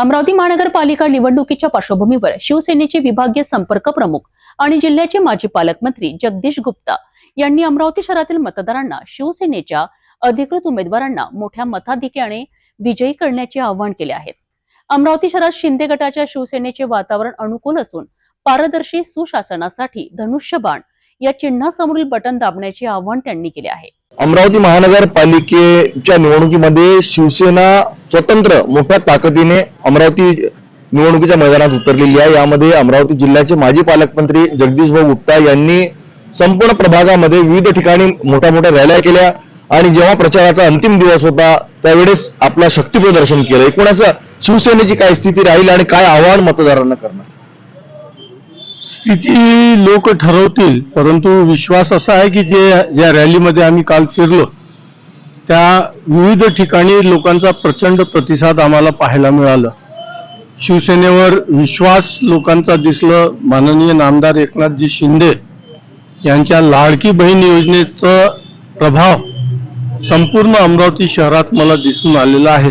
अमरावती महानगरपालिका निवडणुकीच्या पार्श्वभूमीवर शिवसेनेचे विभागीय संपर्क प्रमुख आणि जिल्ह्याचे माजी पालकमंत्री जगदीश गुप्ता यांनी अमरावती शहरातील मतदारांना शिवसेनेच्या अधिकृत उमेदवारांना मोठ्या मताधिक्याने विजयी करण्याचे आवाहन केले आहे. अमरावती शहरात शिंदे गटाच्या शिवसेनेचे वातावरण अनुकूल असून पारदर्शी सुशासनासाठी धनुष्यबाण या चिन्हासमोरील बटन दाबण्याचे आवाहन त्यांनी केले आहे. अमरावती महानगरपालिकेच्या निवडणुकीमध्ये शिवसेना स्वतंत्र मोठ्या ताकदीने अमरावती निवडणुकीच्या मैदानात उतरलेली आहे. यामध्ये अमरावती जिल्ह्याचे माजी पालकमंत्री जगदीश भाऊ गुप्ता यांनी संपूर्ण प्रभागामध्ये विविध ठिकाणी मोठ्या मोठ्या रॅल्या केल्या आणि जेव्हा प्रचाराचा अंतिम दिवस होता त्यावेळेस आपला शक्ती प्रदर्शन केलं. एकूणच शिवसेनेची काय स्थिती राहील आणि काय आव्हान मतदारांना करणार? स्थिती लोक ठरवतील परंतु विश्वास असा आहे की जे ज्या रॅलीमध्ये आम्ही काल फिरलो त्या विविध ठिकाणी लोकांचा प्रचंड प्रतिसाद आम्हाला पाहायला मिळालं. शिवसेनेवर विश्वास लोकांचा दिसलं माननीय नामदार एकनाथजी शिंदे यांच्या लाडकी बहीण योजनेचा प्रभाव संपूर्ण अमरावती शहरात मला दिसून आलेला आहे.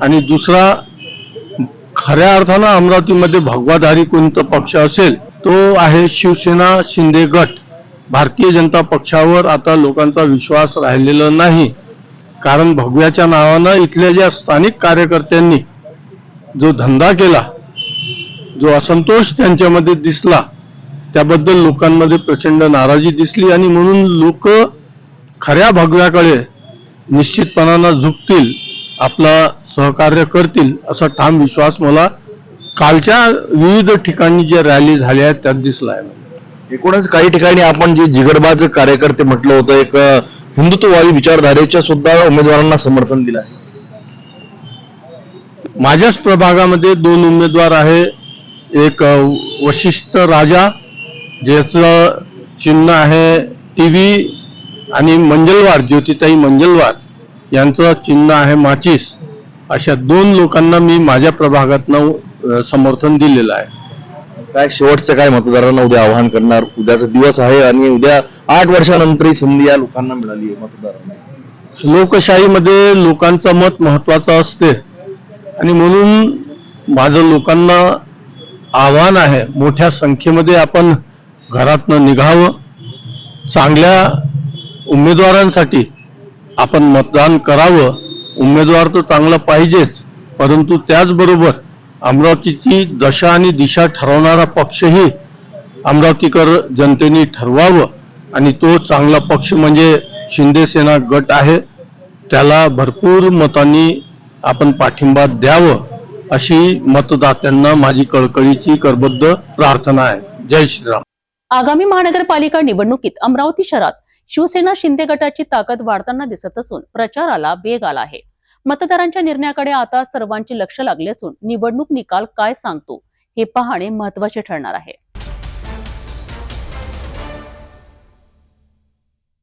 आणि दुसरा खऱ्या अर्थानं अमरावतीमध्ये भगवाधारी कोणता पक्ष असेल तो आहे शिवसेना शिंदे गट. भारतीय जनता पक्षावर आता लोकांचा विश्वास राहिलेला नाही. कारण भगव्याच्या नावानं इथल्या ज्या स्थानिक कार्यकर्त्यांनी जो धंदा केला जो असंतोष त्यांच्यामध्ये दिसला त्याबद्दल लोकांमध्ये प्रचंड नाराजी दिसली आणि म्हणून लोक खऱ्या भगव्याकडे निश्चितपणानं झुकतील. आपला सहकार्य करतील असा ठाम विश्वास मला कालच्या विविध ठिकाणी ज्या रॅली झाल्या आहेत त्यात दिसला आहे. एकूणच काही ठिकाणी आपण जे जिगरबाज कार्यकर्ते म्हटलं होतं एक हिंदुत्ववादी विचारधारेच्या सुद्धा उमेदवारांना समर्थन दिलं आहे. माझ्याच प्रभागामध्ये दोन उमेदवार आहे. एक वशिष्ठ राजा ज्याचं चिन्ह आहे टी व्ही आणि मंजलवार ज्योतिताई मंजलवार. यांचं चिन्ह आहे माचीस. अशा दोन लोकांना मी माझ्या प्रभागातनं समर्थन दिलेलं आहे. काय शेवटचं काय मतदारांना उद्या आवाहन करणार? उद्याचा दिवस आहे आणि उद्या आठ वर्षानंतर संधी या लोकांना मिळाली आहे मतदारांना. लोकशाहीमध्ये लोकांचं मत महत्वाचं असते. आणि म्हणून माझं लोकांना आव्हान आहे मोठ्या संख्येमध्ये आपण घरातनं निघावं. चांगल्या उमेदवारांसाठी आपण मतदान करावं. उमेदवार तर चांगला पाहिजेच परंतु त्याचबरोबर अमरावतीची दशा आणि दिशा ठरवणारा पक्षही अमरावतीकर जनतेने ठरवावं आणि तो चांगला पक्ष म्हणजे शिंदेसेना गट आहे. त्याला भरपूर मतांनी आपण पाठिंबा द्यावं अशी मतदात्यांना माझी कळकळीची करबद्ध प्रार्थना आहे. जय श्रीराम. आगामी महानगरपालिका निवडणुकीत अमरावती शहरात शिवसेना शिंदे गटाची ताकद वाढताना दिसत असून प्रचाराला वेग आला आहे. मतदारांच्या निर्णयाकडे आता सर्वांचे लक्ष लागले असून निवडणूक निकाल काय सांगतो हे पाहणे महत्त्वाचे ठरणार आहे.